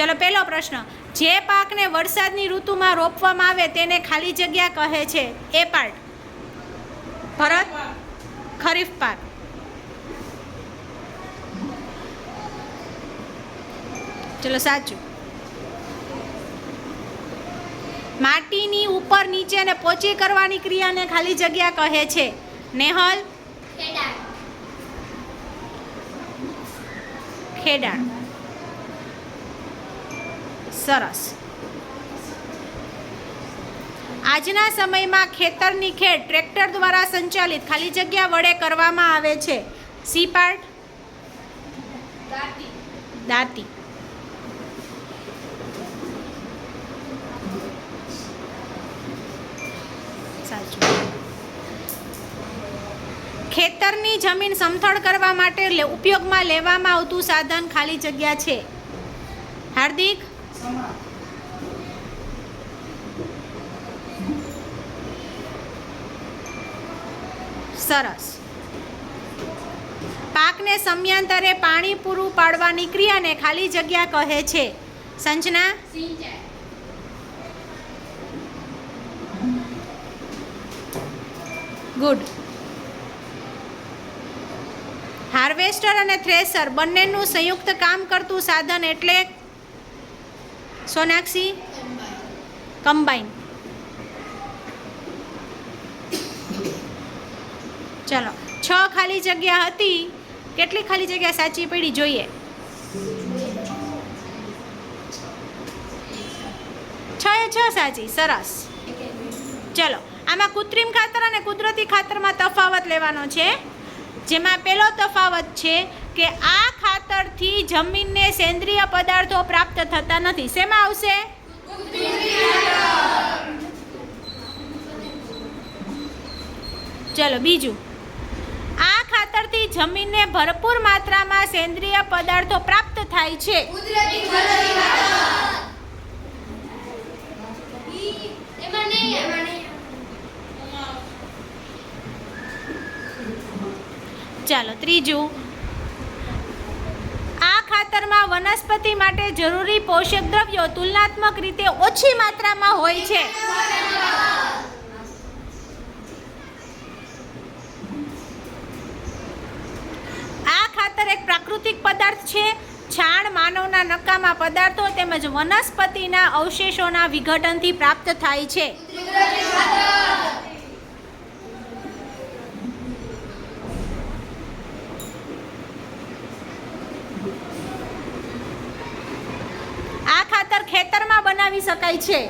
ચલો પહેલો પ્રશ્ન. જે પાકને વરસાદની ઋતુમાં રોપવામાં આવે તેને ખાલી જગ્યા કહે છે. એ પાર્ટ. ભરત ખરીફ પાક. ચલો સાચું. માટીની ઉપર નીચે ને પોચી કરવાની ક્રિયાને ખાલી જગ્યા કહે છે. નેહલ? ખેડાણ. સરસ. આજના સમયમાં ખેતરની ખેડ ટ્રેક્ટર દ્વારા સંચાલિત ખાલી જગ્યા વડે કરવામાં આવે છે. સી પાર્ટ દાંતી. સાચું. ખેતરની જમીન સમથળ કરવા માટે ઉપયોગમાં લેવામાં આવતું સાધન ખાલી જગ્યા છે. હાર્દિક? સરસ. પાકને સમયાંતરે પાણી પૂરું પાડવાની ક્રિયાને ખાલી જગ્યા કહે છે. સંજના? ગુડ. હાર્વેસ્ટર અને થ્રેસર બંનેનું સંયુક્ત કામ કરતું સાધન એટલે સોનાક્ષી કમ્બાઈન. ચલો, છ ખાલી જગ્યા હતી. કેટલી ખાલી જગ્યા સાચી પડી જોઈએ? છ એ છ સાચી, સરસ. ચલો, આમાં કૃત્રિમ ખાતર અને કુદરતી ખાતરમાં તફાવત લેવાનો છે. જેમાં પહેલો તફાવત છે કે આ ખાતરથી જમીનને સેન્દ્રિય પદાર્થો પ્રાપ્ત થતા નથી. શેમાં આવશે? ચલો બીજું. આ ખાતરથી જમીનને ભરપૂર માત્રામાં સેન્દ્રિય પદાર્થો પ્રાપ્ત થાય છે. ચાલો ત્રીજું. ખાતરમાં વનસ્પતિ માટે જરૂરી પોષક દ્રવ્યો તુલનાત્મક રીતે ઓછી માત્રામાં હોય છે. આ ખાતર એક પ્રાકૃતિક પદાર્થ છે. છાણ માનવના નકામા પદાર્થો તેમજ વનસ્પતિના અવશેષોના વિઘટનથી પ્રાપ્ત થાય છે આ ખાતર ખેતરમાં બનાવી શકાય છે.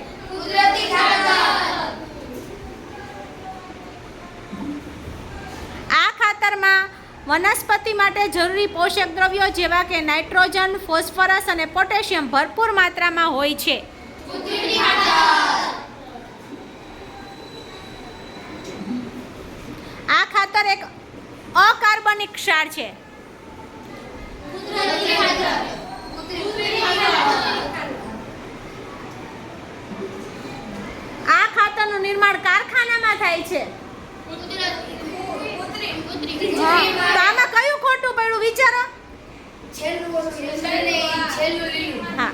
આ ખાતરમાં વનસ્પતિ માટે જરૂરી પોષક દ્રવ્યો જેવા કે નાઇટ્રોજન ફોસ્ફરસ અને પોટેશિયમ ભરપૂર માત્રામાં હોય છે. આ ખાતર એક અકાર્બનિક ક્ષાર છે આ ખાતરનું નિર્માણ કારખાનામાં થાય છે. આમાં કયું ખોટું પડ્યું વિચારો? હા.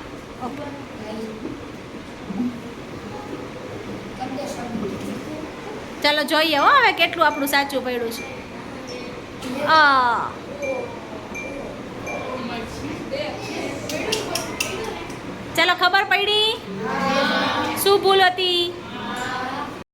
ચાલો જોઈએ હો હવે કેટલું આપણું સાચું પડ્યું છે. ચાલો ખબર પડી? શું ભૂલ હતી?